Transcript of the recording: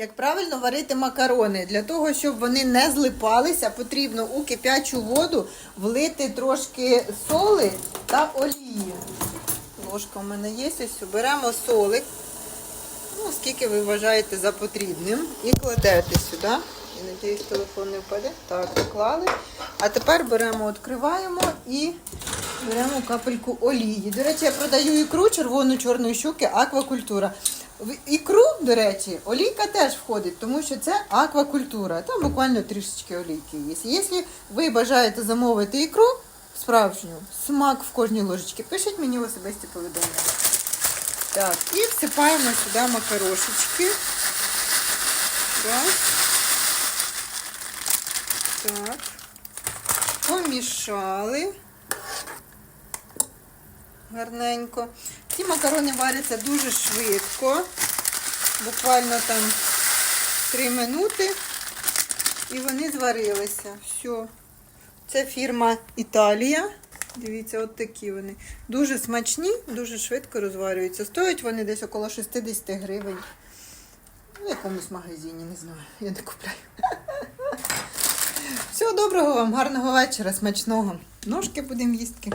Як правильно варити макарони? Для того, щоб вони не злипалися, потрібно у кип'ячу воду влити трошки соли та олії. Ложка в мене є, ось беремо солик, ну, скільки ви вважаєте за потрібним, і кладете сюди. І надіюсь, телефон не впаде. Так, поклали. А тепер беремо, відкриваємо і беремо капельку олії. До речі, я продаю ікру червону чорної щуки аквакультура. В ікру, до речі, олійка теж входить, тому що це аквакультура. Там буквально трішечки олійки є. Якщо ви бажаєте замовити ікру справжню, смак в кожній ложечці, пишіть мені в особисті повідомлення. Так, і всипаємо сюди макарошечки. Раз. Так. Помішали. Гарненько. Ці макарони варяться дуже швидко. Буквально там 3 минути. І вони зварилися. Все. Це фірма Італія. Дивіться, от такі вони. Дуже смачні, дуже швидко розварюються. Стоять вони десь около 60 гривень. В якомусь магазині, не знаю. Я не купляю. Всього доброго вам, гарного вечора, смачного. Ножки будемо їсти.